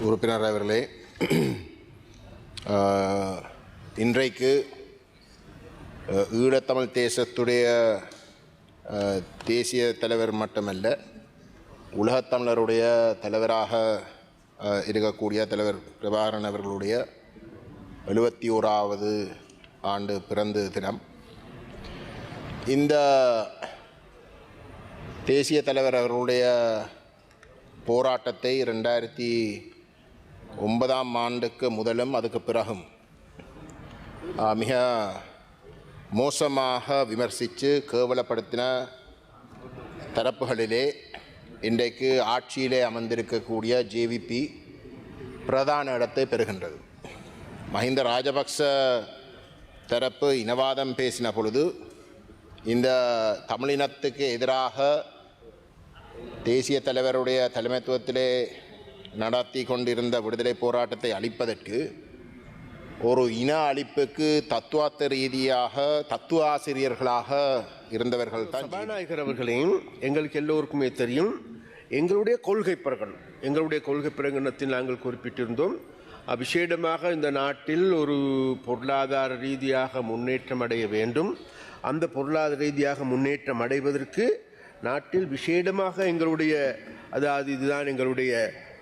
உறுப்பினர் அவர்களே இன்றைக்கு ஈழத்தமிழ் தேசத்துடைய தேசிய தலைவர் மட்டுமல்ல உலகத்தமிழருடைய தலைவராக இருக்கக்கூடிய தலைவர் பிரபாகரன் அவர்களுடைய எழுபத்தி ஓராவது ஆண்டு பிறந்த தினம். இந்த தேசிய தலைவர் அவர்களுடைய போராட்டத்தை ரெண்டாயிரத்தி ஒன்பதாம் ஆண்டுக்கு முதலும் அதுக்கு பிறகும் மிக மோசமாக விமர்சித்து கேவலப்படுத்தின தரப்புகளிலே இன்றைக்கு ஆட்சியிலே அமர்ந்திருக்கக்கூடிய ஜேவிபி பிரதான இடத்தை பெறுகின்றது. மஹிந்த ராஜபக்ச தரப்பு இனவாதம் பேசின பொழுது இந்த தமிழினத்துக்கு எதிராக தேசிய தலைவருடைய தலைமைத்துவத்திலே நடத்தி கொண்டிருந்த விடுதலை போராட்டத்தை அளிப்பதற்கு ஒரு இன அழிப்புக்கு தத்துவார்த்த ரீதியாக தத்துவ ஆசிரியர்களாக இருந்தவர்கள் தான் சபாநாயகர் அவர்களையும் எங்களுக்கு எல்லோருக்குமே தெரியும். எங்களுடைய கொள்கை பிரகடனம் எங்களுடைய கொள்கை பிரகடனத்தில் நாங்கள் குறிப்பிட்டிருந்தோம். அபிஷேடமாக விசேடமாக இந்த நாட்டில் ஒரு பொருளாதார ரீதியாக முன்னேற்றம் அடைய வேண்டும். அந்த பொருளாதார ரீதியாக முன்னேற்றம் அடைவதற்கு நாட்டில் விசேடமாக எங்களுடைய அதாவது இதுதான் எங்களுடைய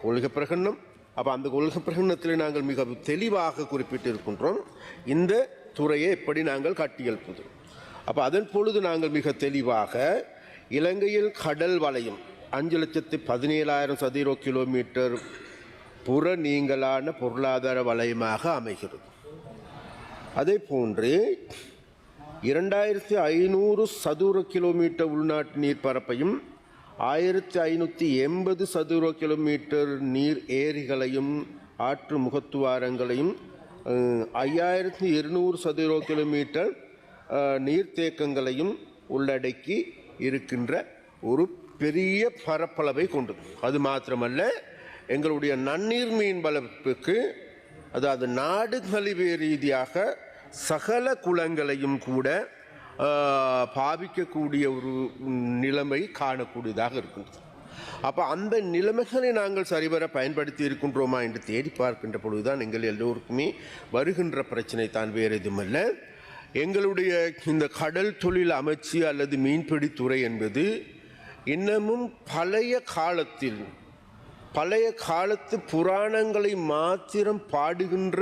கொள்கை பிரகடனம். அப்போ அந்த கொள்கை பிரகடனத்தில் நாங்கள் மிக தெளிவாக குறிப்பிட்டிருக்கின்றோம். இந்த துறையை எப்படி நாங்கள் கட்டியெழுப்புது அப்போ அதன் பொழுது நாங்கள் மிக தெளிவாக இலங்கையில் கடல் வலயம் அஞ்சு லட்சத்து பதினேழாயிரம் சதுர கிலோமீட்டர் புற நீங்கலான பொருளாதார வலயமாக அமைகிறது. அதே போன்று இரண்டாயிரத்தி ஐநூறு சதுர கிலோமீட்டர் உள்நாட்டு நீர்ப்பரப்பையும் ஆயிரத்தி ஐநூற்றி எண்பது சதுர கிலோமீட்டர் நீர் ஏரிகளையும் ஆற்று முகத்துவாரங்களையும் ஐயாயிரத்தி இருநூறு சதுர கிலோமீட்டர் நீர்த்தேக்கங்களையும் உள்ளடக்கி இருக்கின்ற ஒரு பெரிய பரப்பளவை கொண்டது. அது மாத்திரமல்ல எங்களுடைய நன்னீர் மீன் வளர்ப்புக்கு அதாவது நாடு தழுவிய ரீதியாக சகல குலங்களையும் கூட பாவிக்கக்கூடிய ஒரு நிலைமை காணக்கூடியதாக இருக்கின்றது. அப்போ அந்த நிலைமைகளை நாங்கள் சரிவர பயன்படுத்தி இருக்கின்றோமா என்று தேடி பார்க்கின்ற பொழுதுதான் எங்கள் எல்லோருக்குமே வருகின்ற பிரச்சனை தான் வேறு எதுவுமல்ல. எங்களுடைய இந்த கடல் தொழில் அமைச்சு அல்லது மீன்பிடித்துறை என்பது இன்னமும் பழைய காலத்தில் பழைய காலத்து புராணங்களை மாத்திரம் பாடுகின்ற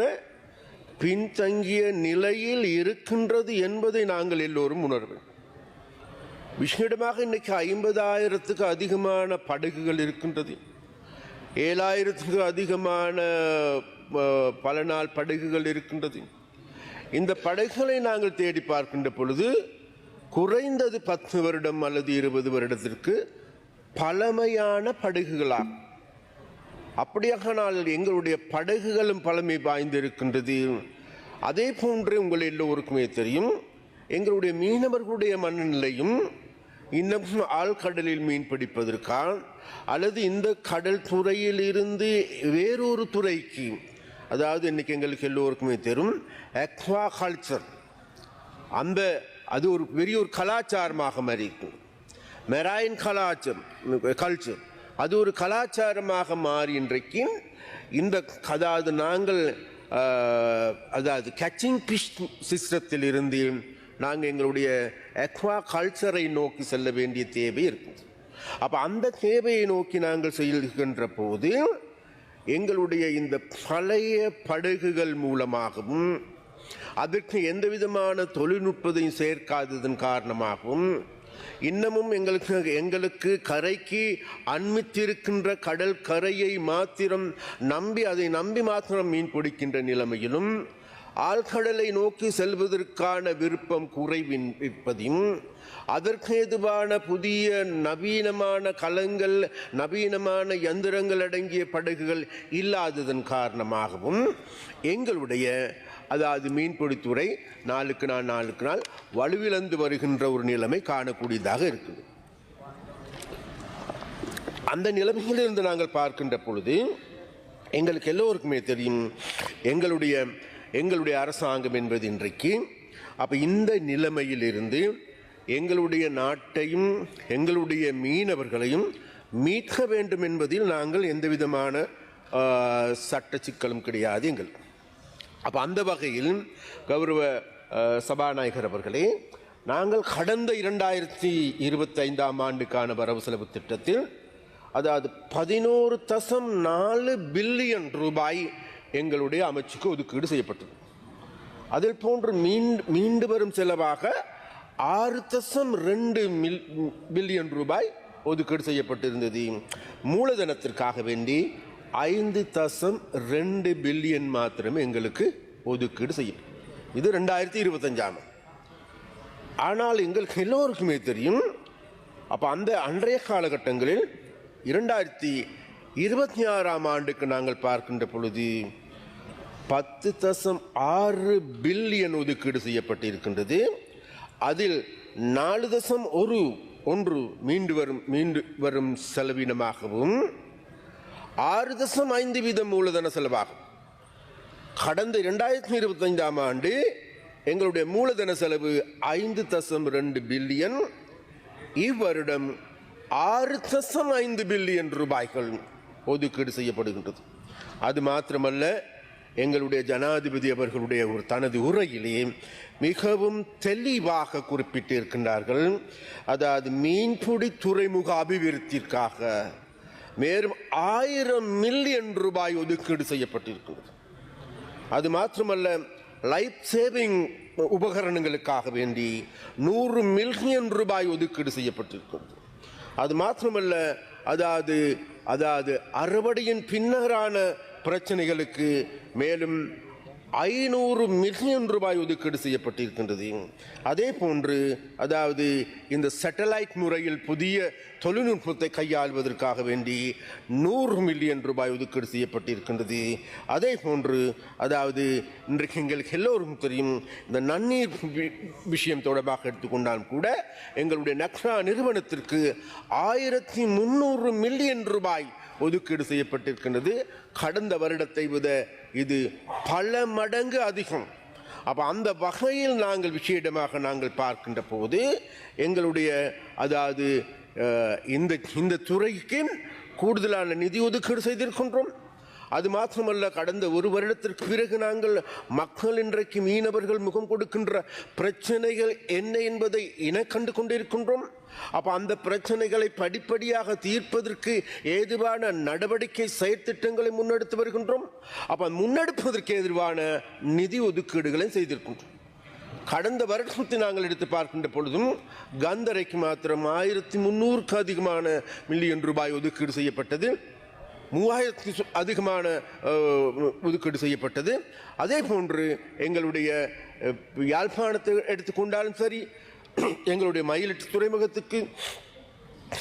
பின்தங்கிய நிலையில் இருக்கின்றது என்பதை நாங்கள் எல்லோரும் உணர்வோம். விசேடமாக இன்றைக்கு ஐம்பதாயிரத்துக்கு அதிகமான படகுகள் இருக்கின்றது. ஏழாயிரத்துக்கு அதிகமான பல நாள் படகுகள் இருக்கின்றது. இந்த படகுகளை நாங்கள் தேடி பார்க்கின்ற பொழுது குறைந்தது பத்து வருடம் அல்லது இருபது வருடத்திற்கு பழமையான படகுகளாகும் அப்படியானால் எங்களுடைய படகுகளும் பழமை வாய்ந்திருக்கின்றது. அதே போன்று உங்கள் எல்லோருக்குமே தெரியும். எங்களுடைய மீனவர்களுடைய மனநிலையும் இன்னும் ஆழ்கடலில் மீன் பிடிப்பதற்கான் அல்லது இந்த கடல் துறையில் இருந்து வேறொரு துறைக்கு அதாவது இன்னைக்கு எங்களுக்கு எல்லோருக்குமே தெரியும் அக்வா கல்ச்சர் அந்த அது ஒரு பெரிய ஒரு கலாச்சாரமாக மாறி இருக்கும் மெராயின் கலாச்சாரம் கல்ச்சர் அது ஒரு கலாச்சாரமாக மாறி இன்றைக்கு இந்த அதாவது நாங்கள் அதாவது கேச்சிங் ஃபிஷ் சிஸ்டத்தில் இருந்து நாங்கள் எங்களுடைய அக்வா கல்ச்சரை நோக்கி செல்ல வேண்டிய தேவை இருக்குது. அப்போ அந்த தேவையை நோக்கி நாங்கள் செல்கின்ற போது எங்களுடைய இந்த பழைய படகுகள் மூலமாகவும் அதற்கு எந்த விதமான தொழில்நுட்பத்தையும் சேர்க்காததன் காரணமாகவும் இன்னமும் எங்களுக்கு எங்களுக்கு கரைக்கு அண்மித்திருக்கின்ற கடல் கரையை மாத்திரம் நம்பி அதை நம்பி மாத்திரம் மீன் பிடிக்கின்ற நிலைமையிலும் ஆழ்கடலை நோக்கி செல்வதற்கான விருப்பம் குறைவின் அதற்கு எதுவான புதிய நவீனமான கலங்கள் நவீனமான யந்திரங்கள் அடங்கிய படகுகள் இல்லாததன் காரணமாகவும் எங்களுடைய அதாவது மீன்பிடித்துறை நாளுக்கு நாள் நாளுக்கு நாள் வலுவிழந்து வருகின்ற ஒரு நிலைமை காணக்கூடியதாக இருக்குது. அந்த நிலைமையிலிருந்து நாங்கள் பார்க்கின்ற பொழுது எங்களுக்கு எல்லோருக்குமே தெரியும் எங்களுடைய எங்களுடைய அரசாங்கம் என்பது இன்றைக்கு அப்போ இந்த நிலைமையிலிருந்து எங்களுடைய நாட்டையும் எங்களுடைய மீனவர்களையும் மீட்க வேண்டும் என்பதில் நாங்கள் எந்த விதமான சட்ட சிக்கலும் கிடையாது எங்கள் அப்போ அந்த வகையில் கௌரவ சபாநாயகர் அவர்களே நாங்கள் கடந்த இரண்டாயிரத்தி இருபத்தைந்தாம் ஆண்டுக்கான வரவு செலவு திட்டத்தில் அதாவது பதினோரு தசம் நாலு பில்லியன் ரூபாய் எங்களுடைய அமைச்சுக்கு ஒதுக்கீடு செய்யப்பட்டது. அதில் போன்று மீண்டு மீண்டு வரும் செலவாக ஆறு தசம் ரெண்டு மில் பில்லியன் ரூபாய் ஒதுக்கீடு செய்யப்பட்டிருந்தது. மூலதனத்திற்காக வேண்டி ஐந்து தசம் ரெண்டு பில்லியன் மாத்திரமே எங்களுக்கு ஒதுக்கீடு செய்யும். இது ரெண்டாயிரத்தி இருபத்தஞ்சாம். ஆனால் எங்களுக்கு எல்லோருக்குமே தெரியும் அப்போ அந்த அன்றைய காலகட்டங்களில் இரண்டாயிரத்தி இருபத்தி ஆறாம் ஆண்டுக்கு நாங்கள் பார்க்கின்ற பொழுது பத்து தசம் ஆறு பில்லியன் ஒதுக்கீடு செய்யப்பட்டிருக்கின்றது. அதில் நாலு தசம் ஒரு ஒன்று மீண்டு வரும் மீண்டு வரும் செலவினமாகவும் ஆறு தசம் ஐந்து வீதம் மூலதன செலவாகும். கடந்த இரண்டாயிரத்தி இருபத்தைந்தாம் ஆண்டு எங்களுடைய மூலதன செலவு ஐந்து தசம் ரெண்டு பில்லியன். இவ்வருடம் ஆறு தசம் ஐந்து பில்லியன் ரூபாய்கள் ஒதுக்கீடு செய்யப்படுகின்றது. அது மாத்திரமல்ல எங்களுடைய ஜனாதிபதி அவர்களுடைய ஒரு தனது உரையிலே மிகவும் தெளிவாக குறிப்பிட்டிருக்கின்றார்கள். அதாவது மீன்பிடி துறைமுக அபிவிருத்திற்காக மேலும் ஆயிரம் மில்லியன் ரூபாய் ஒதுக்கீடு செய்யப்பட்டிருக்கிறது. அது மாத்திரமல்ல லைஃப் சேவிங் உபகரணங்களுக்காக வேண்டி நூறு மில்லியன் ரூபாய் ஒதுக்கீடு செய்யப்பட்டிருக்கிறது. அது மாத்திரமல்ல அதாவது அதாவது அறுவடையின் பின்னரான பிரச்சனைகளுக்கு மேலும் ஐநூறு மில்லியன் ரூபாய் ஒதுக்கீடு செய்யப்பட்டிருக்கின்றது. அதே போன்று அதாவது இந்த சேட்டலைட் முறையில் புதிய தொழில்நுட்பத்தை கையாள்வதற்காக வேண்டி நூறு மில்லியன் ரூபாய் ஒதுக்கீடு செய்யப்பட்டிருக்கின்றது. அதே போன்று அதாவது இன்றைக்கு எங்களுக்கு எல்லோரும் தெரியும் இந்த நன்னீர் வி- விஷயம் தொடர்பாக எடுத்துக்கொண்டாலும் கூட எங்களுடைய நக்ஷா நிறுவனத்திற்கு ஆயிரத்தி முந்நூறு மில்லியன் ரூபாய் ஒதுக்கீடு செய்யப்பட்டிருக்கின்றது. கடந்த வருடத்தை விட இது பல மடங்கு அதிகம். அப்போ அந்த வகையில் நாங்கள் விஷயமாக நாங்கள் பார்க்கின்ற போது எங்களுடைய அதாவது இந்த இந்த துறைக்கு கூடுதலான நிதி ஒதுக்கீடு செய்திருக்கின்றோம். அது மாத்திரமல்ல கடந்த ஒரு வருடத்திற்கு பிறகு நாங்கள் மக்கள் இன்றைக்கு மீனவர்கள் முகம் கொடுக்கின்ற பிரச்சனைகள் என்ன என்பதை இன கண்டு கொண்டிருக்கின்றோம். அப்போ அந்த பிரச்சனைகளை படிப்படியாக தீர்ப்பதற்கு ஏதுவான நடவடிக்கை செயற்திட்டங்களை முன்னெடுத்து வருகின்றோம். அப்போ முன்னெடுப்பதற்கு எதிர்வான நிதி ஒதுக்கீடுகளையும் செய்திருக்கின்றோம். கடந்த வருடத்தை நாங்கள் எடுத்து பார்க்கின்ற பொழுதும் கந்தரைக்கு மாத்திரம் ஆயிரத்தி முன்னூறுக்கு அதிகமான மில்லியன் ரூபாய் ஒதுக்கீடு செய்யப்பட்டது. மூவாயிரத்தி சு- அதிகமான ஒதுக்கீடு செய்யப்பட்டது. அதே போன்று எங்களுடைய யாழ்ப்பாணத்தை எடுத்துக்கொண்டாலும் சரி எங்களுடைய மயிலிட்டு துறைமுகத்துக்கு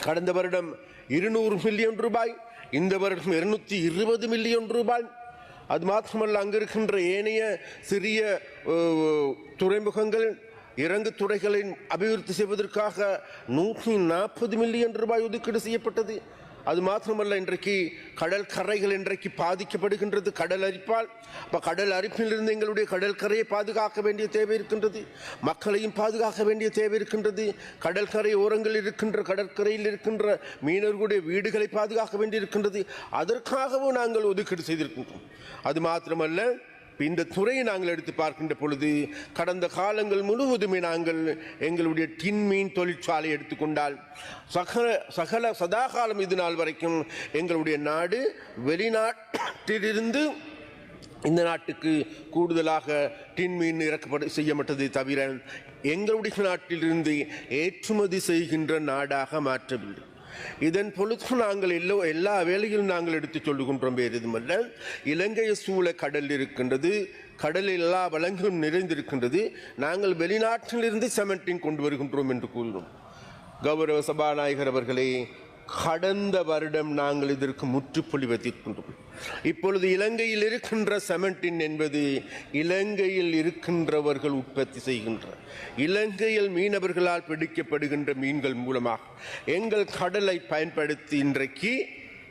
கடந்த வருடம் இருநூறு மில்லியன் ரூபாய் இந்த வருடம் இருநூத்தி இருபது மில்லியன் ரூபாய். அது மாத்திரமல்ல அங்கே இருக்கின்ற ஏனைய சிறிய துறைமுகங்கள் இறங்கு துறைகளின் அபிவிருத்தி செய்வதற்காக நூற்றி நாற்பது மில்லியன் ரூபாய் ஒதுக்கீடு செய்யப்பட்டது. அது மாத்திரமல்ல இன்றைக்கு கடல் கரைகள் இன்றைக்கு பாதிக்கப்படுகின்றது. கடல் அரிப்பால் இப்போ கடல் அரிப்பிலிருந்து எங்களுடைய கடல் கரையை பாதுகாக்க வேண்டிய தேவை இருக்கின்றது. மக்களையும் பாதுகாக்க வேண்டிய தேவை இருக்கின்றது. கடற்கரை ஓரங்களில் இருக்கின்ற கடற்கரையில் இருக்கின்ற மீனவர்களுடைய வீடுகளை பாதுகாக்க வேண்டி இருக்கின்றது அதற்காகவும் நாங்கள் ஒதுக்கீடு செய்திருக்கின்றோம். அது மாத்திரமல்ல இந்த துறையை நாங்கள் எடுத்து பார்க்கின்ற பொழுது கடந்த காலங்கள் முழுவதுமே நாங்கள் எங்களுடைய டின்மீன் தொழிற்சாலை எடுத்துக்கொண்டால் சகல சகல சதாகாலம் இது நாள் வரைக்கும் எங்களுடைய நாடு வெளிநாட்டிலிருந்து இந்த நாட்டுக்கு கூடுதலாக டின்மீன் இறக்கப்பட செய்யப்பட்டதை தவிர எங்களுடைய நாட்டிலிருந்து ஏற்றுமதி செய்கின்ற நாடாக மாற்றவில்லை. இதன் பொழுது நாங்கள் எல்லோ எல்லா வேலையிலும் நாங்கள் எடுத்துச் சொல்லுகின்றோம். வேறு எதுமல்ல இலங்கையை சூழ கடல் இருக்கின்றது. கடலில் எல்லா வளங்களும் நிறைந்திருக்கின்றது. நாங்கள் வெளிநாட்டிலிருந்து செமெண்டிங் கொண்டு வருகின்றோம் என்று கூறினோம் கௌரவ சபாநாயகர் அவர்களே கடந்த வருடம் நாங்கள் இதற்கு முற்றுப்புள்ளி வைத்திருக்கின்றோம். இப்பொழுது இலங்கையில் இருக்கின்ற செமெண்டின் என்பது இலங்கையில் இருக்கின்றவர்கள் உற்பத்தி செய்கின்ற இலங்கையில் மீனவர்களால் பிடிக்கப்படுகின்ற மீன்கள் மூலமாக எங்கள் கடலை பயன்படுத்தி இன்றைக்கு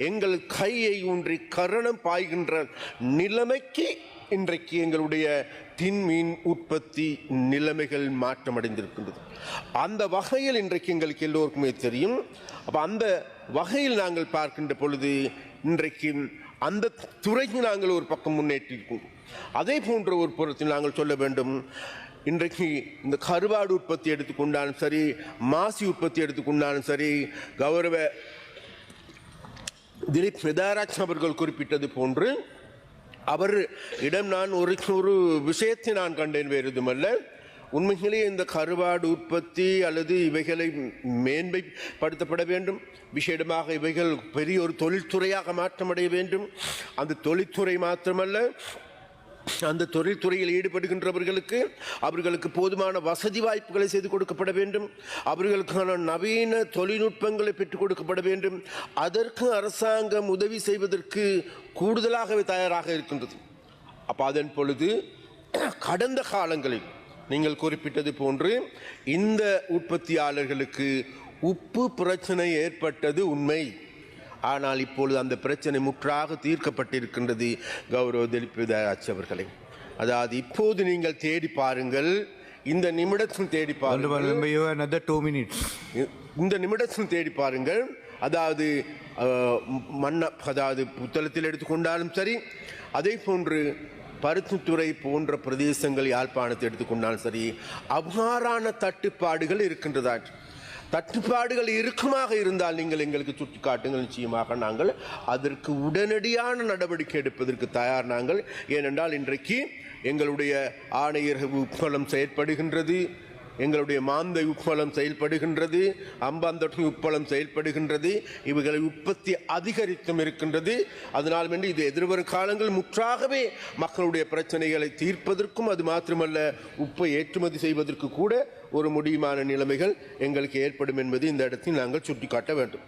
எங்கள் கையை ஊன்றி கரணம் பாய்கின்ற நிலைமைக்கு இன்றைக்கு எங்களுடைய டின் மீன் உற்பத்தி நிலைமைகள் மாற்றமடைந்திருக்கின்றது. அந்த வகையில் இன்றைக்கு எங்களுக்கு எல்லோருக்குமே தெரியும். அப்போ அந்த வகையில் நாங்கள் பார்க்கின்ற பொழுது இன்றைக்கு அந்த துறைக்கு நாங்கள் ஒரு பக்கம் முன்னேற்றிருக்கோம். அதே போன்ற ஒரு புறத்தில் நாங்கள் சொல்ல வேண்டும். இன்றைக்கு இந்த கருவாடு உற்பத்தி எடுத்துக்கொண்டாலும் சரி மாசி உற்பத்தி எடுத்துக்கொண்டாலும் சரி கௌரவ திலீப் மெதாராஜ் அவர்கள் குறிப்பிட்டது போன்று அவர் இடம் நான் ஒரு ஒரு விஷயத்தை நான் கண்டேன் வேறு எதுமல்ல உண்மையிலேயே இந்த கருவாடு உற்பத்தி அல்லது இவைகளை மேன்மைப்படுத்தப்பட வேண்டும். விசேடமாக இவைகள் பெரிய ஒரு தொழில்துறையாக மாற்றமடைய வேண்டும். அந்த தொழில்துறை மாத்திரமல்ல அந்த தொழில்துறையில் ஈடுபடுகின்றவர்களுக்கு அவர்களுக்கு போதுமான வசதி வாய்ப்புகளை செய்து கொடுக்கப்பட வேண்டும். அவர்களுக்கான நவீன தொழில்நுட்பங்களை பெற்றுக் கொடுக்கப்பட வேண்டும். அதற்கு அரசாங்கம் உதவி செய்வதற்கு கூடுதலாகவே தயாராக இருக்கின்றது. அப்போ அதன் பொழுது கடந்த காலங்களில் நீங்கள் குறிப்பிட்டது போன்று இந்த உற்பத்தியாளர்களுக்கு உப்பு பிரச்சனை ஏற்பட்டது உண்மை. ஆனால் இப்பொழுது அந்த பிரச்சனை முற்றாக தீர்க்கப்பட்டிருக்கின்றது. கௌரவ திலீப் அவர்களே. அதாவது இப்போது நீங்கள் தேடி பாருங்கள். இந்த நிமிடத்தில் தேடி பாருங்கள். இந்த நிமிடத்தில் தேடி பாருங்கள். அதாவது மன்ன அதாவது புத்தளத்தில் எடுத்துக்கொண்டாலும் சரி அதே போன்று பருத்தித்துறை போன்ற பிரதேசங்கள் யாழ்ப்பாணத்தை எடுத்துக்கொண்டாலும் சரி அவ்வாறான தட்டுப்பாடுகள் இருக்கின்றதா தட்டுப்பாடுகள் இருக்குமாக இருந்தால் நீங்கள் எங்களுக்கு சுட்டி காட்டுங்கள் நிச்சயமாக நாங்கள் அதற்கு உடனடியான நடவடிக்கை எடுப்பதற்கு தயார் நாங்கள். ஏனென்றால் இன்றைக்கு எங்களுடைய ஆணையர் உப்பளம் செயற்படுகின்றது. எங்களுடைய மாந்தை உப்பளம் செயல்படுகின்றது. அம்பாந்தொட்டி உப்பளம் செயல்படுகின்றது. இவைகளை உற்பத்தி அதிகரித்தும் இருக்கின்றது. அதனால் வேண்டி இது எதிர்வரும் காலங்கள் முற்றாகவே மக்களுடைய பிரச்சனைகளை தீர்ப்பதற்கும் அது மாத்திரமல்ல உப்பை ஏற்றுமதி செய்வதற்கு கூட ஒரு முடியுமான நிலைமைகள் எங்களுக்கு ஏற்படும் என்பது இந்த இடத்தில் நாங்கள் சுட்டிக்காட்ட வேண்டும்.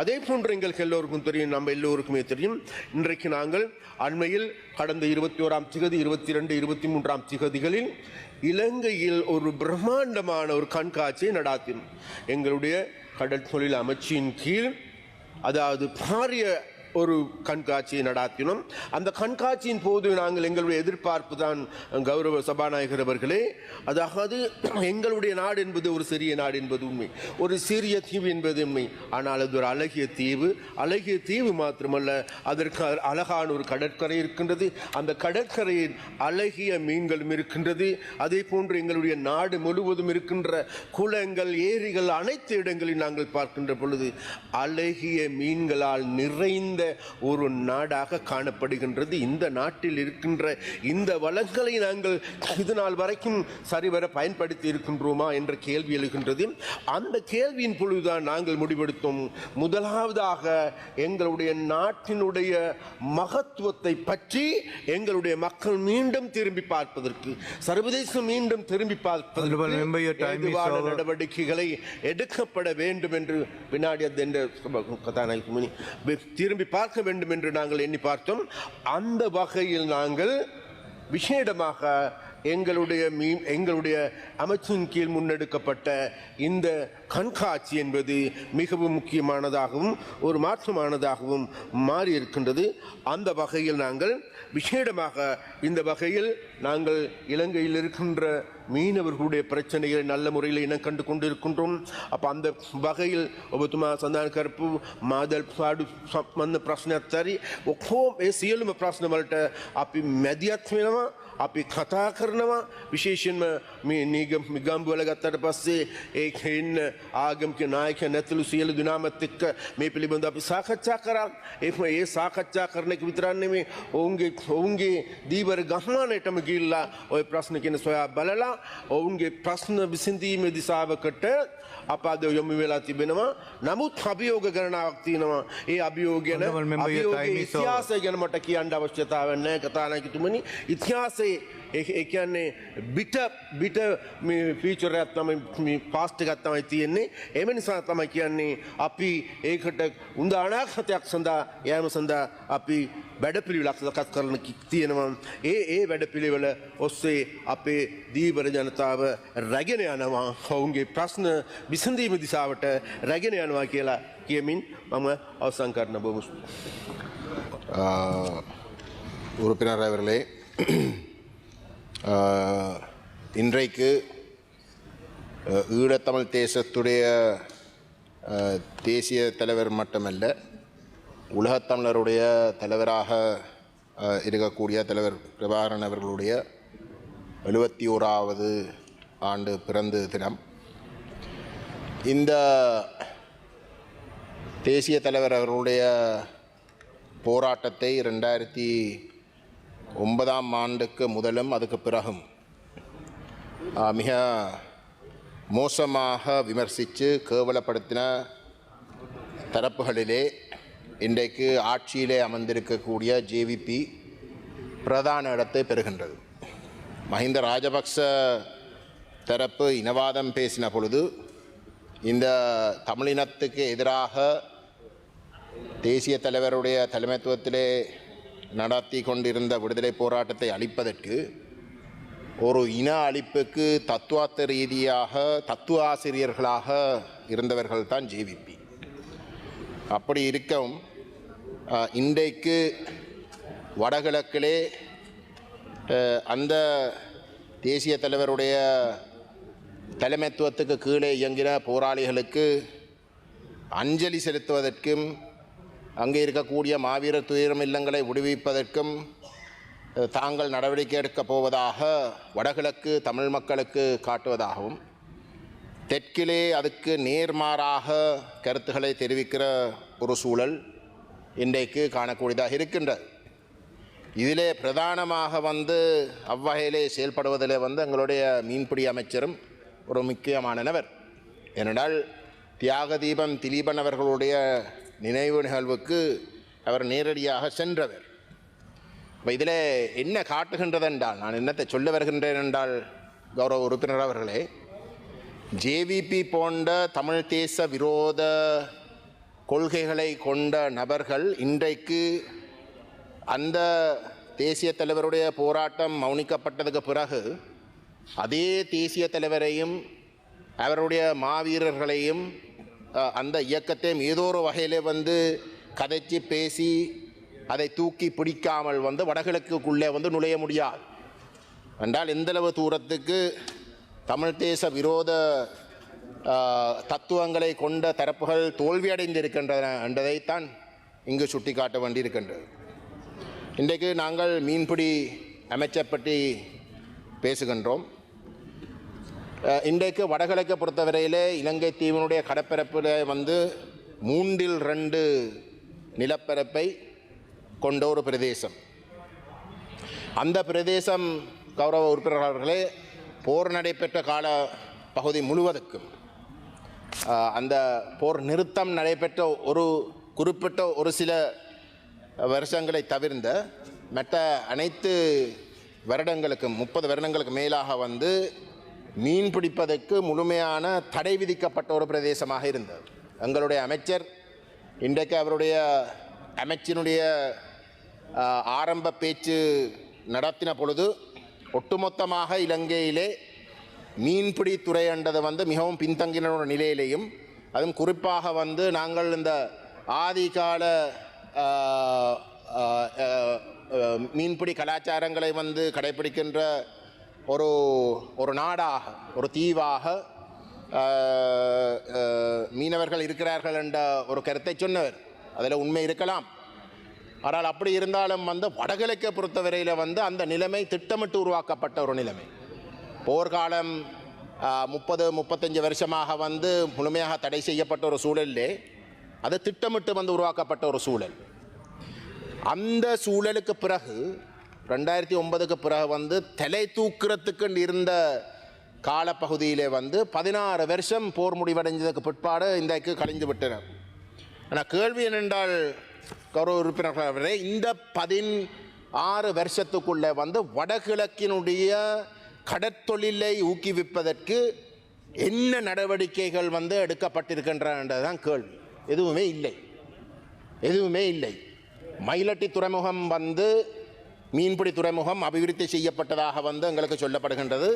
அதே போன்று எங்களுக்கு எல்லோருக்கும் தெரியும் நம்ம எல்லோருக்குமே தெரியும். இன்றைக்கு நாங்கள் அண்மையில் கடந்த இருபத்தி ஓராம் திகதி இருபத்தி ரெண்டு இருபத்தி மூன்றாம் திகதிகளில் இலங்கையில் ஒரு பிரம்மாண்டமான ஒரு கண்காட்சியை நடாத்தினோம். எங்களுடைய கடல் தொழில் அமைச்சின் கீழ் அதாவது பாரிய ஒரு கண்காட்சியை நடாத்தினோம். அந்த கண்காட்சியின் போது நாங்கள் எங்களுடைய எதிர்பார்ப்பு தான் கௌரவ சபாநாயகர் அவர்களே அதாவது எங்களுடைய நாடு என்பது ஒரு சிறிய நாடு என்பது உண்மை. ஒரு சிறிய தீவு என்பது உண்மை. ஆனால் அது ஒரு அழகிய தீவு. அழகிய தீவு மாத்திரமல்ல அதற்கு அழகான ஒரு கடற்கரை இருக்கின்றது. அந்த கடற்கரையில் அழகிய மீன்களும் இருக்கின்றது. அதே போன்று எங்களுடைய நாடு முழுவதும் இருக்கின்ற குளங்கள் ஏரிகள் அனைத்து இடங்களில் நாங்கள் பார்க்கின்ற பொழுது அழகிய மீன்களால் நிறைந்த ஒரு நாடாக காணப்படுகின்றது. இந்த நாட்டில் இருக்கின்ற இந்த வளங்களை நாங்கள் இது நாள் வரைக்கும் சரிவர பயன்படுத்தி இருக்கின்றோமா என்ற கேள்வி எழுகின்றது. அந்த கேள்வியின் பொழுதுதான் நாங்கள் முடிவெடுத்தோம். முதலாவதாக எங்களுடைய நாட்டினுடைய மகத்துவத்தை பற்றி எங்களுடைய மக்கள் மீண்டும் திரும்பி பார்ப்பதற்கு சர்வதேசம் மீண்டும் திரும்பி over. நடவடிக்கைகளை எடுக்கப்பட வேண்டும் என்று வினாடி என்ற கதாநாயகி திரும்பி பார்க்க வேண்டும் என்று நாங்கள் எண்ணி பார்த்தோம். அந்த வகையில் நாங்கள் விஷேடமாக எங்களுடைய மீ எங்களுடைய அமைச்சின் கீழ் முன்னெடுக்கப்பட்ட இந்த கண்காட்சி என்பது மிகவும் முக்கியமானதாகவும் ஒரு மாற்றமானதாகவும் மாறி இருக்கின்றது அந்த வகையில் நாங்கள் விசேடமாக இந்த வகையில் நாங்கள் இலங்கையில் இருக்கின்ற மீனவர்களுடைய பிரச்சனைகளை நல்ல முறையில் இனம் கண்டு கொண்டிருக்கின்றோம் அப்போ அந்த වගයිල් ඔබතුමා සඳහන් කරපු මාදල් පාඩු සම්බන්ධ ප්‍රශ්නයක් තරි ඔක්කෝම ඒ සියලුම ප්‍රශ්නවලට අපි මැදිහත් වෙනවා අපි කතා කරනවා විශේෂයෙන්ම මේ නීගම් මිගම්බුවල ගත්තට පස්සේ ඒක ඉන්න ආගමික නායක නැතුළු සියලු දෙනාමත් එක්ක මේ පිළිබඳ අපි සාකච්ඡා කරා. ඒම ඒ සාකච්ඡා කරන එක විතරක් නෙමෙයි ඔවුන්ගේ ඔවුන්ගේ දීවර ගහමානයටම ගිහිල්ලා ওই ප්‍රශ්න කියන සොයා බලලා ඔවුන්ගේ ප්‍රශ්න විසඳීම දිසාවකට අප අද යොමු වෙලා තිබෙනවා. නමුත් අභියෝග ගණනාවක් තියෙනවා. ඒ අභියෝග ගැන අභියෝගයේ. ඉතිහාසය ගැන මට කියන්න අවශ්‍යතාවයක් නැහැ. කතානායකතුමනි ඉතිහාසයේ ඒ- ඒ කියන්නේ බිට බිට ෆීචර් එකක් තමයි පාස්ට් එකක් තමයි තියෙන්නේ එම නිසා තමයි කියන්නේ අපි ඒකට උඳ අනාගතයක් සඳහා යෑම සඳහා අපි වැඩපිළිවෙලක් සකස් කරන කි- තියෙනවා ඒ ඒ වැඩපිළිවෙල ඔස්සේ අපේ දීවර ජනතාව රැගෙන යනවා ඔවුන්ගේ ප්‍රශ්න විසඳීම දිසාවට රැගෙන යනවා කියලා කියමින් මම අවසන් කරන බොමුස් ஆஹ், உறுப்பினர் அவர்களே ஆஹ், இன்றைக்கு ஈழத்தமிழ் தேசத்துடைய தேசிய தலைவர் மட்டுமல்ல உலகத்தமிழருடைய தலைவராக இருக்கக்கூடிய தலைவர் பிரபாகரன் அவர்களுடைய எழுபத்தி ஓராவது ஆண்டு பிறந்த தினம். இந்த தேசிய தலைவர் அவர்களுடைய போராட்டத்தை ரெண்டாயிரத்தி ஒன்பதாம் ஆண்டுக்கு முதலும் அதுக்கு பிறகும். மிக மோசமாக விமர்சித்து கேவலப்படுத்தின தரப்புகளிலே இன்றைக்கு ஆட்சியிலே அமர்ந்திருக்கக்கூடிய ஜேவிபி பிரதான இடத்தை பெறுகின்றது. மஹிந்த ராஜபக்ச தரப்பு இனவாதம் பேசின பொழுது இந்த தமிழினத்துக்கு எதிராக தேசிய தலைவருடைய தலைமைத்துவத்திலே நடத்தி கொண்டிருந்த விடுதலை போராட்டத்தை அளிப்பதற்கு ஒரு இன அழிப்புக்கு தத்துவார்த்த ரீதியாக தத்துவ ஆசிரியர்களாக இருந்தவர்கள் தான் ஜேவிபி. அப்படி இருக்கவும் இன்றைக்கு வடகிழக்கிலே அந்த தேசிய தலைவருடைய தலைமைத்துவத்துக்கு கீழே இயங்கின போராளிகளுக்கு அஞ்சலி செலுத்துவதற்கும் அங்கே இருக்கக்கூடிய மாவீரர் துயரம் இல்லங்களை விடுவிப்பதற்கும் தாங்கள் நடவடிக்கை எடுக்கப் போவதாக வடகிழக்கு தமிழ் மக்களுக்கு காட்டுவதாகவும் தெற்கிலே அதுக்கு நேர்மாறாக கருத்துக்களை தெரிவிக்கிற ஒரு சூழல் இன்றைக்கு காணக்கூடியதாக இருக்கின்றது. இதிலே பிரதானமாக வந்து அவ்வகையிலே செயல்படுவதில் வந்து எங்களுடைய மீன்பிடி அமைச்சரும் ஒரு முக்கியமானவர். ஏனென்றால் தியாக தீபம் திலீபன் அவர்களுடைய நினைவு நிகழ்வுக்கு அவர் நேரடியாக சென்றவர். இப்போ இதில் என்ன காட்டுகின்றது என்றால் நான் என்னத்தை சொல்ல வருகின்றேன் என்றால் கௌரவ உறுப்பினர் அவர்களே ஜேவிபி போன்ற தமிழ் தேச விரோத கொள்கைகளை கொண்ட நபர்கள் இன்றைக்கு அந்த தேசிய தலைவருடைய போராட்டம் மௌனிக்கப்பட்டதுக்கு பிறகு அதே தேசிய தலைவரையும் அவருடைய மாவீரர்களையும் அந்த இயக்கத்தையும் ஏதோ ஒரு வகையில் வந்து கதைச்சி பேசி அதை தூக்கி பிடிக்காமல் வந்து வடகிழக்குக்குள்ளே வந்து நுழைய முடியாது. என்றால் எந்தளவு தூரத்துக்கு தமிழ் தேச விரோத தத்துவங்களை கொண்ட தரப்புகள் தோல்வியடைந்திருக்கின்றன என்பதைத்தான் இங்கு சுட்டிக்காட்ட வேண்டியிருக்கின்றது. இன்றைக்கு நாங்கள் மீன்பிடி அமைச்சர் பற்றி பேசுகின்றோம். இன்றைக்கு வடகிழக்கை பொறுத்தவரையிலே இலங்கை தீவினுடைய கடற்பரப்பில் வந்து மூன்றில் ரெண்டு நிலப்பரப்பை கொண்ட ஒரு பிரதேசம். அந்த பிரதேசம் கௌரவ உறுப்பினர் அவர்களே போர் நடைபெற்ற கால பகுதி முழுவதற்கும் அந்த போர் நிறுத்தம் நடைபெற்ற ஒரு குறிப்பிட்ட ஒரு சில வருஷங்களை தவிர்ந்த மற்ற அனைத்து வருடங்களுக்கும் முப்பது வருடங்களுக்கு மேலாக வந்து மீன் பிடிப்பதற்கு முழுமையான தடை விதிக்கப்பட்ட ஒரு பிரதேசமாக இருந்தது. எங்களுடைய அமைச்சர் இன்றைக்கு அவருடைய அமைச்சினுடைய ஆரம்ப பேச்சு நடத்தின பொழுது ஒட்டுமொத்தமாக இலங்கையிலே மீன்பிடி துறை என்றது வந்து மிகவும் பின்தங்கின ஒரு நிலையிலேயும் அதுவும் குறிப்பாக வந்து நாங்கள் இந்த ஆதிகால மீன்பிடி கலாச்சாரங்களை வந்து கடைபிடிக்கின்ற ஒரு ஒரு நாடாக ஒரு தீவாக மீனவர்கள் இருக்கிறார்கள் என்ற ஒரு கருத்தை சொன்னவர். அதில் உண்மை இருக்கலாம். ஆனால் அப்படி இருந்தாலும் வந்து வடகிழக்கை பொறுத்தவரையில் வந்து அந்த நிலைமை திட்டமிட்டு உருவாக்கப்பட்ட ஒரு நிலைமை. போர்க்காலம் முப்பது முப்பத்தஞ்சு வருஷமாக வந்து முழுமையாக தடை செய்யப்பட்ட ஒரு சூழலிலே அது திட்டமிட்டு வந்து உருவாக்கப்பட்ட ஒரு சூழல். அந்த சூழலுக்கு பிறகு ரெண்டாயிரத்தி ஒன்பதுக்கு பிறகு வந்து தலை தூக்குறத்துக்கு இருந்த காலப்பகுதியிலே வந்து பதினாறு வருஷம் போர் முடிவடைஞ்சதுக்கு பிற்பாடு இன்றைக்கு கழிந்து விட்டனர் ஆனால் கேள்வி என்னென்றால் கௌரவ உறுப்பினர்களே இந்த பதின் ஆறு வருஷத்துக்குள்ளே வந்து வடகிழக்கினுடைய கடற்தொழிலை ஊக்குவிப்பதற்கு என்ன நடவடிக்கைகள் வந்து எடுக்கப்பட்டிருக்கின்றன்றதுதான் கேள்வி. எதுவுமே இல்லை. எதுவுமே இல்லை. மயிலட்டி துறைமுகம் வந்து மீன்பிடி துறைமுகம் அபிவிருத்தி செய்யப்பட்டதாக வந்து எங்களுக்கு சொல்லப்படுகின்றது.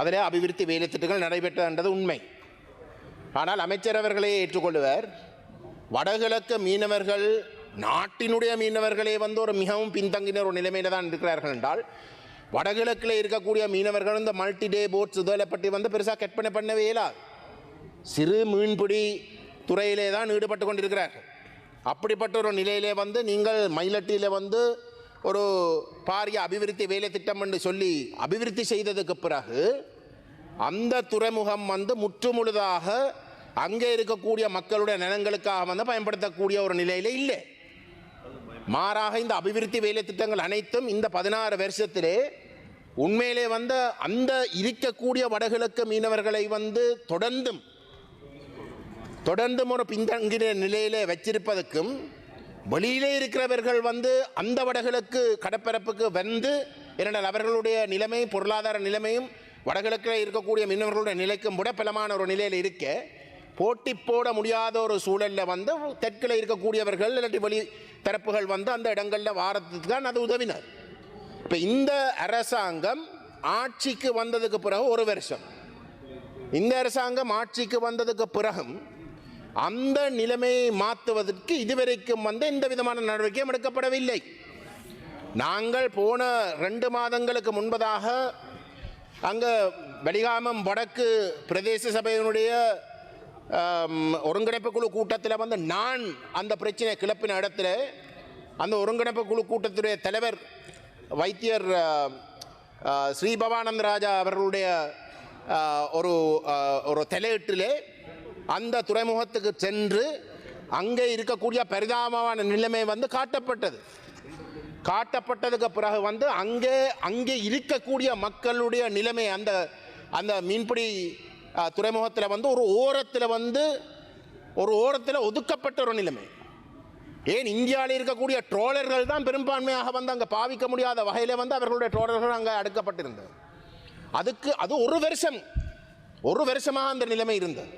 அதிலே அபிவிருத்தி வேலை திட்டங்கள் நடைபெற்றன்றது உண்மை. ஆனால் அமைச்சர் அவர்களே வடகிழக்கு மீனவர்கள் நாட்டினுடைய மீனவர்களே வந்து ஒரு மிகவும் பின்தங்கின ஒரு நிலைமையில தான் இருக்கிறார்கள் என்றால் வடகிழக்கில் இருக்கக்கூடிய மீனவர்கள் இந்த மல்டி டே போட்ஸ் இதில் பற்றி வந்து பெருசாக கற்பனை பண்ணவே இயலாது சிறு மீன்பிடி துறையிலே தான் ஈடுபட்டு கொண்டிருக்கிறார்கள். அப்படிப்பட்ட ஒரு நிலையிலே வந்து நீங்கள் மயிலட்டியில் வந்து ஒரு பாரிய அபிவிருத்தி வேலை திட்டம் என்று சொல்லி அபிவிருத்தி செய்ததுக்கு பிறகு அந்த துறைமுகம் வந்து முற்றுமுழுதாக அங்கே இருக்கக்கூடிய மக்களுடைய நலன்களுக்காக வந்து பயன்படுத்தக்கூடிய ஒரு நிலையில இல்லை. மாறாக இந்த அபிவிருத்தி வேலை திட்டங்கள் அனைத்தும் இந்த பதினாறு வருஷத்திலே உண்மையிலே வந்து அந்த இருக்கக்கூடிய வடகிழக்கு மீனவர்களை வந்து தொடர்ந்தும் தொடர்ந்தும் ஒரு பின்தங்கின நிலையிலே வச்சிருப்பதற்கும் வெளியிலே இருக்கிறவர்கள் வந்து அந்த வடகிழக்கு கடற்பரப்புக்கு வந்து ஏனென்றால் அவர்களுடைய நிலைமையும் பொருளாதார நிலைமையும் வடகிழக்கில் இருக்கக்கூடிய மீனவர்களுடைய நிலைக்கும் விட பலமான ஒரு நிலையில் இருக்க போட்டி போட முடியாத ஒரு சூழலில் வந்து தெற்கில் இருக்கக்கூடியவர்கள் இல்லாட்டி வெளி தரப்புகள் வந்து அந்த இடங்களில் வாரத்துக்கு தான் அது உதவினர். இப்போ இந்த அரசாங்கம் ஆட்சிக்கு வந்ததுக்கு பிறகு ஒரு வருஷம். இந்த அரசாங்கம் ஆட்சிக்கு வந்ததுக்கு பிறகும் அந்த நிலைமையை மாற்றுவதற்கு இதுவரைக்கும் வந்து எந்த விதமான நடவடிக்கையும் எடுக்கப்படவில்லை. நாங்கள் போன ரெண்டு மாதங்களுக்கு முன்பதாக அங்கே வடிகாமம் வடக்கு பிரதேச சபையினுடைய ஒருங்கிணைப்பு குழு கூட்டத்தில் வந்து நான் அந்த பிரச்சனை கிளப்பின இடத்துல அந்த ஒருங்கிணைப்பு குழு கூட்டத்துடைய தலைவர் வைத்தியர் ஸ்ரீபவானந்த ஸ்ரீ பவானந்த ராஜா அவர்களுடைய ஒரு ஒரு தலையீட்டிலே அந்த துறைமுகத்துக்கு சென்று அங்கே இருக்கக்கூடிய பரிதாபமான நிலைமை வந்து காட்டப்பட்டது. காட்டப்பட்டதுக்கு பிறகு வந்து அங்கே அங்கே இருக்கக்கூடிய மக்களுடைய நிலைமை அந்த அந்த மீன்பிடி துறைமுகத்தில் வந்து ஒரு ஓரத்தில் வந்து ஒரு ஓரத்தில் ஒதுக்கப்பட்ட ஒரு நிலைமை. ஏன் இந்தியாவில் இருக்கக்கூடிய ட்ரோலர்கள் தான் பெரும்பான்மையாக வந்து அங்கே பாவிக்க முடியாத வகையில் வந்து அவர்களுடைய ட்ரோலர்கள் அங்கே அடுக்கப்பட்டிருந்தது. அதுக்கு அது ஒரு வருஷம் ஒரு வருஷமாக அந்த நிலைமை இருந்தது.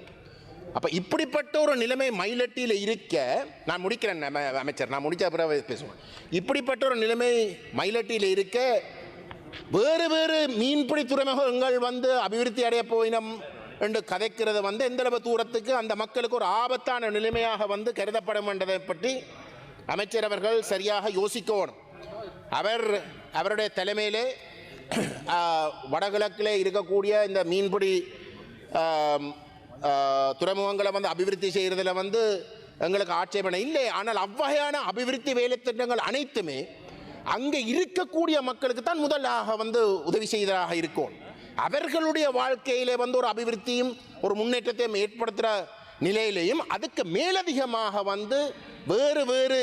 அப்போ இப்படிப்பட்ட ஒரு நிலைமை மயிலட்டியில் இருக்க நான் முடிக்கிறேன் அமைச்சர். நான் முடிச்ச பிறகு பேசுவேன் இப்படிப்பட்ட ஒரு நிலைமை மயிலட்டியில் இருக்க வேறு வேறு மீன்பிடி துறைமுகங்கள் வந்து அபிவிருத்தி அடைய போயினம் என்று கதைக்கிறது வந்து எந்தளவு தூரத்துக்கு அந்த மக்களுக்கு ஒரு ஆபத்தான நிலைமையாக வந்து கருதப்படும் என்றதை பற்றி அமைச்சர் அவர்கள் சரியாக யோசிக்கணும். அவர் அவருடைய தலைமையிலே வடகிழக்கில் இருக்கக்கூடிய இந்த மீன்பிடி துறைமுகங்களை வந்து அபிவிருத்தி செய்கிறதுல வந்து எங்களுக்கு ஆட்சேபனை இல்லை. ஆனால் அவ்வகையான அபிவிருத்தி வேலை திட்டங்கள் அனைத்துமே அங்கே இருக்கக்கூடிய மக்களுக்கு தான் முதலாக வந்து உதவி செய்ததாக இருக்கும். அவர்களுடைய வாழ்க்கையிலே வந்து ஒரு அபிவிருத்தியும் ஒரு முன்னேற்றத்தையும் ஏற்படுத்துகிற நிலையிலையும் அதுக்கு மேலதிகமாக வந்து வேறு வேறு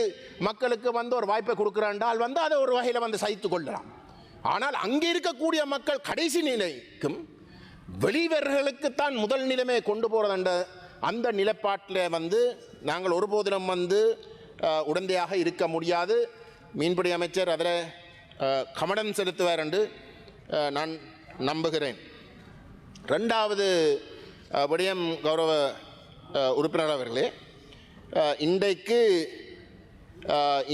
மக்களுக்கு வந்து ஒரு வாய்ப்பை கொடுக்குறாண்டால் வந்து அதை ஒரு வகையில் வந்து சகித்து கொள்ளலாம். ஆனால் அங்கே இருக்கக்கூடிய மக்கள் கடைசி நிலைக்கும் வெளிவர்களுக்குத்தான் முதல் நிலைமையை கொண்டு போகிறதுன்ற அந்த நிலப்பாட்டில் வந்து நாங்கள் ஒருபோதிலும் வந்து உடந்தையாக இருக்க முடியாது. மீன்பிடி அமைச்சர் அதில் கவனம் செலுத்துவார் என்று நான் நம்புகிறேன். ரெண்டாவது விடயம் கௌரவ உறுப்பினர் அவர்களே இன்றைக்கு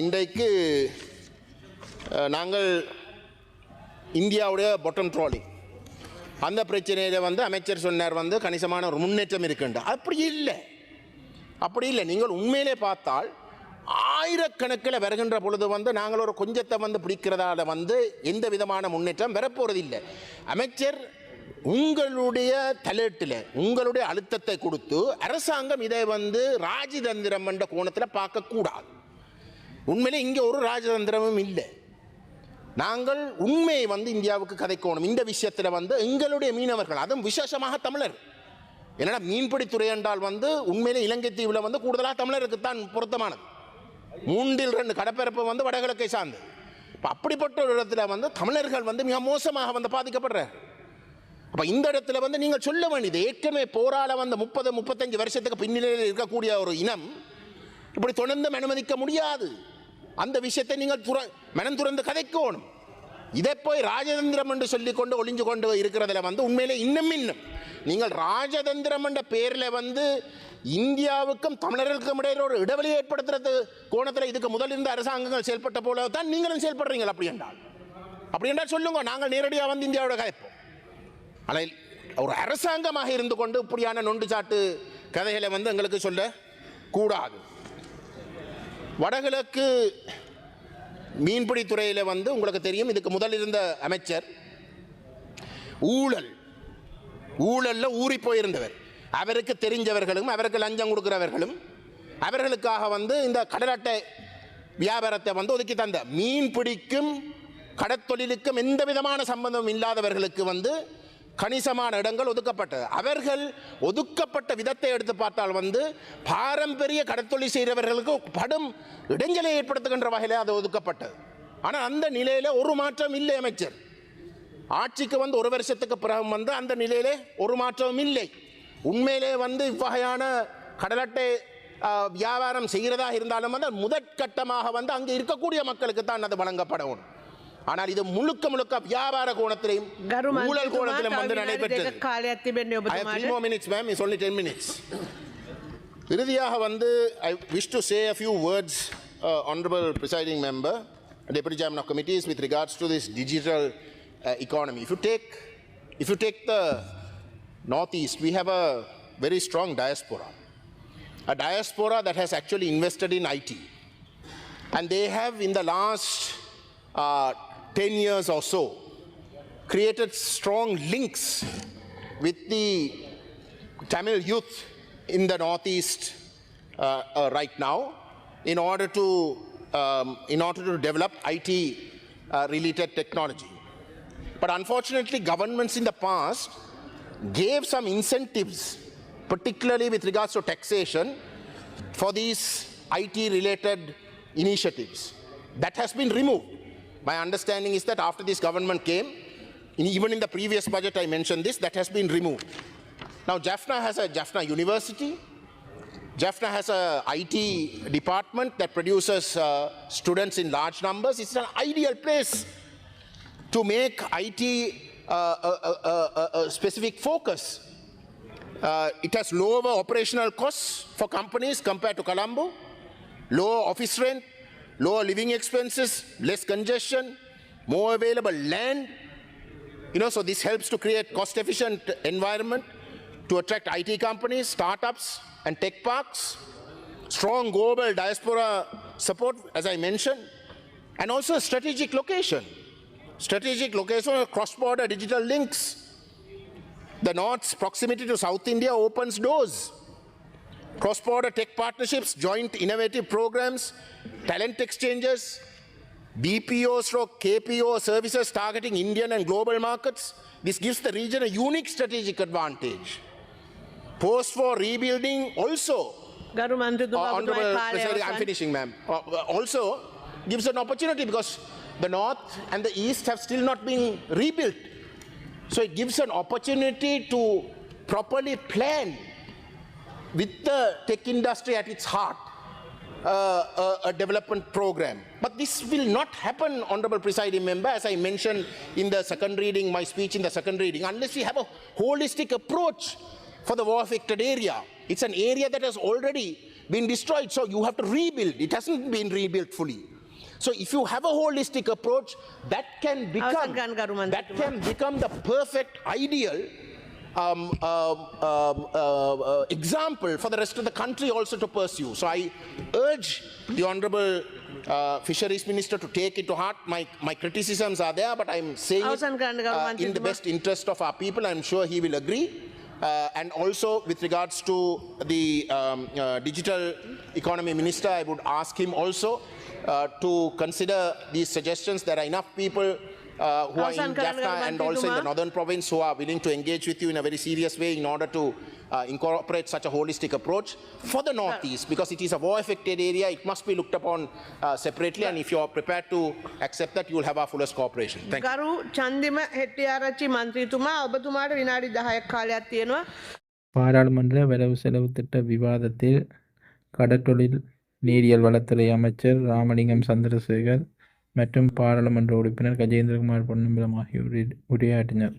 இன்றைக்கு நாங்கள் இந்தியாவுடைய பொட்டன் ட்ராலிங் அந்த பிரச்சனையில் வந்து அமைச்சர் சொன்னார் வந்து கணிசமான ஒரு முன்னேற்றம் இருக்குண்டு அப்படி இல்லை. அப்படி இல்லை. நீங்கள் உண்மையிலே பார்த்தால் ஆயிரக்கணக்கில் வருகின்ற பொழுது வந்து நாங்கள் ஒரு கொஞ்சத்தை வந்து பிடிக்கிறதால வந்து எந்த விதமான முன்னேற்றம் வரப்போகிறது இல்லை. அமைச்சர் உங்களுடைய தலையீட்டில் உங்களுடைய அழுத்தத்தை கொடுத்து அரசாங்கம் இதை வந்து ராஜதந்திரம் என்ற கோணத்தில் பார்க்கக்கூடாது. உண்மையிலே இங்கே ஒரு ராஜதந்திரமும் இல்லை. நாங்கள் உண்மையை வந்து இந்தியாவுக்கு கதைக்கணும். இந்த விஷயத்தில் வந்து எங்களுடைய மீனவர்கள் அதுவும் விசேஷமாக தமிழர். என்னடா மீன்பிடித்துறை என்றால் வந்து உண்மையிலே இலங்கை தீவில் வந்து கூடுதலாக தமிழருக்கு தான் பொருத்தமானது. மூன்றில் ரெண்டு கடற்பரப்பு வந்து வடகிழக்கை சார்ந்து. இப்போ அப்படிப்பட்ட ஒரு இடத்துல வந்து தமிழர்கள் வந்து மிக மோசமாக வந்து பாதிக்கப்படுறார். அப்போ இந்த இடத்துல வந்து நீங்கள் சொல்ல வேண்டியது ஏற்கனவே போராட வந்த முப்பது முப்பத்தஞ்சு வருஷத்துக்கு பின்னிலையில் இருக்கக்கூடிய ஒரு இனம் இப்படி தொடர்ந்து அனுமதிக்க முடியாது. அந்த விஷயத்தை நீங்கள் துற மனம் துறந்து கதைக்கணும். இதை போய் ராஜதந்திரம் என்று சொல்லிக்கொண்டு ஒளிஞ்சு கொண்டு இருக்கிறதுல வந்து உண்மையிலே இன்னும் இன்னும். நீங்கள் ராஜதந்திரம் என்ற பேரில் வந்து இந்தியாவுக்கும் தமிழர்களுக்கும் இடையில ஒரு இடைவெளி ஏற்படுத்துறது கோணத்தில் இதுக்கு முதல் இருந்த அரசாங்கங்கள் செயல்பட்ட போல தான் நீங்களும் செயல்படுறீங்க அப்படி என்றால். அப்படி என்றால் சொல்லுங்க நாங்கள் நேரடியாக வந்து இந்தியாவோட கதைப்போம். ஆனால் ஒரு அரசாங்கமாக இருந்து கொண்டு இப்படியான நொண்டு சாட்டு கதைகளை வந்து எங்களுக்கு சொல்ல கூடாது. வடகிழக்கு மீன்பிடி துறையில் வந்து உங்களுக்கு தெரியும் இதுக்கு முதல் இருந்த அமைச்சர் ஊழல். ஊழலில் ஊறி போயிருந்தவர். அவருக்கு தெரிஞ்சவர்களும் அவருக்கு லஞ்சம் கொடுக்குறவர்களும் அவர்களுக்காக வந்து இந்த கடல் அட்டை வியாபாரத்தை வந்து ஒதுக்கி தந்த மீன் பிடிக்கும் கடற்தொழிலுக்கும் எந்த விதமான சம்பந்தம் இல்லாதவர்களுக்கு வந்து கணிசமான இடங்கள் ஒதுக்கப்பட்டது. அவர்கள் ஒதுக்கப்பட்ட விதத்தை எடுத்து பார்த்தால் வந்து பாரம்பரிய கடத்தொழில் செய்கிறவர்களுக்கு படும் இடைஞ்சலை ஏற்படுத்துகின்ற வகையில் அது ஒதுக்கப்பட்டது. ஆனால் அந்த நிலையில் ஒரு மாற்றம் இல்லை அமைச்சர். ஆட்சிக்கு வந்து ஒரு வருஷத்துக்கு பிறகு வந்து அந்த நிலையிலே ஒரு மாற்றமும் இல்லை. உண்மையிலே வந்து இவ்வகையான கடலட்டை வியாபாரம் செய்கிறதா இருந்தாலும் வந்து முதற்கட்டமாக வந்து அங்கே இருக்கக்கூடிய மக்களுக்கு தான் அது வழங்கப்படணும். ஆனால் இது முழுக்க முழுக்க வியாபார கோணத்திலையும் ගරු ஊழல் මන්ත්‍රීතුමා கோணத்திலும் තව வந்து විනාඩි நடைபெற்றது දෙකක් කාලයක් තිබෙන්නේ I have three ඔබතුමාට. more minutes, ma'am. It's only 10 minutes. இறுதியாக வந்து I wish to say a few words, uh, honorable presiding member, deputy chairman of committees, with regards to this digital uh, economy. If you take, if you take the northeast, we have a very strong diaspora, a diaspora that has actually invested in IT, and they have in the last uh, 10 years or so created strong links with the Tamil youth in the Northeast uh, uh, right now in order to, um, in order to develop IT uh, related technology. But unfortunately, governments in the past gave some incentives, particularly with regards to taxation, for these IT related initiatives. That has been removed. My understanding is that after this government came, in- even in the previous budget, I mentioned this, that has been removed. Now, Jaffna has a Jaffna University. Jaffna has a IT department that produces uh, students in large numbers. It's an ideal place to make IT uh, a, a, a, specific focus. Uh, it has lower operational costs for companies compared to Colombo, lower office rent, lower living expenses, less congestion, more available land. You know, so this helps to create cost-efficient environment to attract IT companies, startups, and tech parks. Strong global diaspora support, as I mentioned, and also a strategic location. Strategic location of cross-border digital links. The North's proximity to South India opens doors cross-border tech partnerships, joint innovative programs, talent exchanges, BPO stroke KPO services targeting Indian and global markets. This gives the region a unique strategic advantage. Post for rebuilding also, uh, Honorable I'm finishing ma'am, uh, uh, also gives an opportunity because the North and the East have still not been rebuilt. So it gives an opportunity to properly plan with the tech industry at its heart, uh, a, a, development program. But this will not happen, Honorable Presiding Member, as I mentioned in the second reading, my speech in the second reading, unless we have a holistic approach for the war affected area. It's an area that has already been destroyed, so you have to rebuild. It hasn't been rebuilt fully. So if you have a holistic approach, that can become, that can become the perfect ideal um, um, um uh, uh, example for the rest of the country also to pursue. So I urge the Honorable uh, Fisheries Minister to take it to heart. My, my criticisms are there, but I'm saying it, uh, in the best interest of our people. I'm sure he will agree. Uh, and also with regards to the um, uh, Digital Economy Minister, I would ask him also uh, to consider these suggestions. There are enough people uh, who are in අවසන් කරන්න Jaffna ගරු and also in the මන්ත්‍රීතුමා. northern province who are willing to engage with you in a very serious way in order to uh, incorporate such a holistic approach for the northeast because it is a war affected area. It must be looked upon uh, separately, and if you are prepared to accept that, you will have our fullest cooperation. Thank you. ගරු චන්දිම හෙට්ටිආරච්චි මන්ත්‍රීතුමා ඔබතුමාට විනාඩි 10ක් කාලයක් තියෙනවා. பாராளுமன்ற வரவு செலவு திட்ட விவாதத்தில் கடற்றொழில் நீரியல் வளத்துறை அமைச்சர் ராமலிங்கம் சந்திரசேகர் மற்றும் பாராளுமன்ற உறுப்பினர் கஜேந்திரகுமார் பொன்னம்பலம் ஆகியோர் உரையாற்றினர்